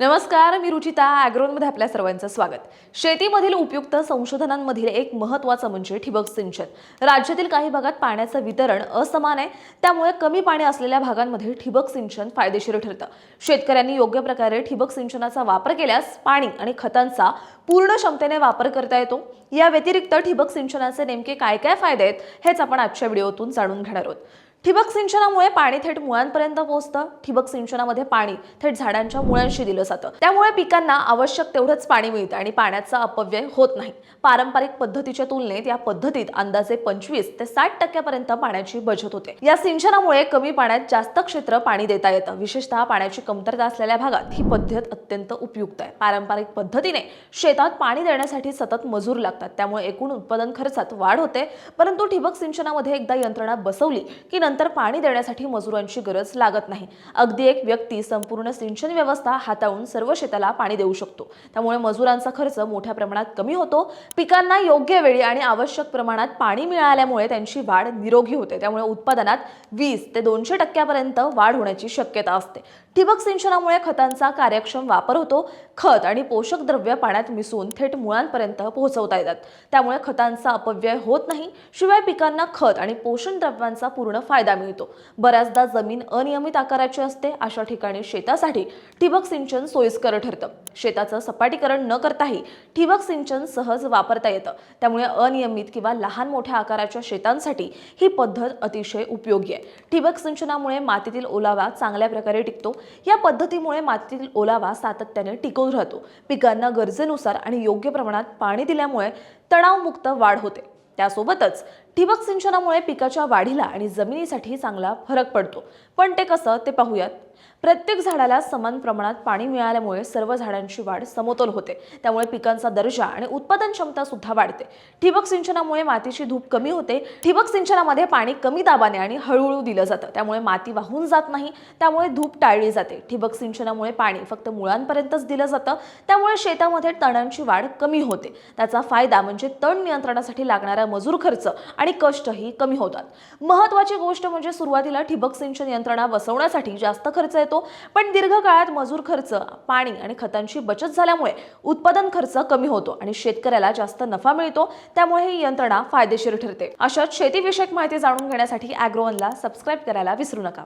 नमस्कार मी रुचिता ॲग्रोनमध्ये आपल्या सर्वांचं स्वागत. शेतीमधील उपयुक्त संशोधनांमधील एक महत्त्वाचं म्हणजे ठिबक सिंचन. राज्यातील काही भागात पाण्याचं वितरण असमान आहे त्यामुळे कमी पाणी असलेल्या भागांमध्ये ठिबक सिंचन फायदेशीर ठरतं. शेतकऱ्यांनी योग्य प्रकारे ठिबक सिंचनाचा वापर केल्यास पाणी आणि खतांचा पूर्ण क्षमतेने वापर करता येतो. या व्यतिरिक्त ठिबक सिंचनाचे नेमके काय काय फायदे आहेत हेच आपण आजच्या व्हिडिओतून जाणून घेणार आहोत. ठिबक सिंचनामुळे पाणी थेट मुळांपर्यंत पोहोचतं. ठिबक सिंचनामध्ये पाणी थेट झाडांच्या मुळांशी दिलं जातं. त्यामुळे पिकांना आवश्यक तेवढंच पाणी मिळतं आणि पाण्याचा अपव्यय होत नाही. पारंपरिक पद्धतीच्या तुलनेत या पद्धतीत अंदाजे पंचवीस ते साठ टक्क्यापर्यंत पाण्याची बचत होते. या सिंचनामुळे कमी पाण्यात जास्त क्षेत्र पाणी देता येतं. विशेषतः पाण्याची कमतरता असलेल्या भागात ही पद्धत अत्यंत उपयुक्त आहे. पारंपरिक पद्धतीने शेतात पाणी देण्यासाठी सतत मजूर लागतात. त्यामुळे एकूण उत्पादन खर्चात वाढ होते. परंतु ठिबक सिंचनामध्ये एकदा यंत्रणा बसवली की नंतर पाणी देण्यासाठी मजुरांची गरज लागत नाही. अगदी एक व्यक्ती संपूर्ण सिंचन व्यवस्था हाताळून सर्व शेताला पाणी देऊ शकतो. त्यामुळे मजुरांचा खर्च मोठ्या प्रमाणात कमी होतो. पिकांना योग्य वेळी आणि आवश्यक प्रमाणात पाणी मिळाल्यामुळे त्यांची वाढ निरोगी होते. त्यामुळे उत्पादनात वीस ते दोनशे टक्क्यापर्यंत वाढ होण्याची शक्यता असते. ठिबक सिंचनामुळे खतांचा कार्यक्षम वापर होतो. खत आणि पोषक द्रव्य पाण्यात मिसळून थेट मुळांपर्यंत पोहोचवता येतात. त्यामुळे खतांचा अपव्यय होत नाही. शिवाय पिकांना खत आणि पोषण द्रव्यांचा पूर्ण फायदा फायदा मिळतो. बऱ्याचदा जमीन अनियमित आकाराची असते अशा ठिकाणी शेतासाठी ठिबक सिंचन सोयीस्कर ठरतं. शेताचं सपाटीकरण न करताही ठिबक सिंचन सहज वापरता येतं. त्यामुळे अनियमित किंवा लहान मोठ्या आकाराच्या शेतांसाठी ही पद्धत अतिशय उपयोगी आहे. ठिबक सिंचनामुळे मातीतील ओलावा चांगल्या प्रकारे टिकतो. या पद्धतीमुळे मातीतील ओलावा सातत्याने टिकून राहतो. पिकांना गरजेनुसार आणि योग्य प्रमाणात पाणी दिल्यामुळे तणावमुक्त वाढ होते. त्यासोबतच ठिबक सिंचनामुळे पिकाच्या वाढीला आणि जमिनीसाठी चांगला फरक पडतो. पण ते कसं ते पाहूयात. प्रत्येक झाडाला समान प्रमाणात पाणी मिळाल्यामुळे सर्व झाडांची वाढ समतोल होते. त्यामुळे पिकांचा दर्जा आणि उत्पादन क्षमता सुद्धा वाढते. ठिबक सिंचनामुळे मातीची धूप कमी होते. ठिबक सिंचनामध्ये पाणी कमी दाबाने आणि हळूहळू दिलं जातं. त्यामुळे माती वाहून जात नाही. त्यामुळे धूप टाळली जाते. ठिबक सिंचनामुळे पाणी फक्त मुळांपर्यंतच दिलं जातं. त्यामुळे शेतामध्ये तणांची वाढ कमी होते. त्याचा फायदा म्हणजे तण नियंत्रणासाठी लागणारा मजूर खर्च आणि कष्टही कमी होतात. महत्वाची गोष्ट म्हणजे सुरुवातीला ठिबक सिंचन यंत्रणा बसवण्यासाठी जास्त खर्च येतो. पण दीर्घकाळात मजूर खर्च पाणी आणि खतांची बचत झाल्यामुळे उत्पादन खर्च कमी होतो आणि शेतकऱ्याला जास्त नफा मिळतो. त्यामुळे ही यंत्रणा फायदेशीर ठरते. अशाच शेतीविषयक माहिती जाणून घेण्यासाठी अॅग्रोवनला सबस्क्राईब करायला विसरू नका.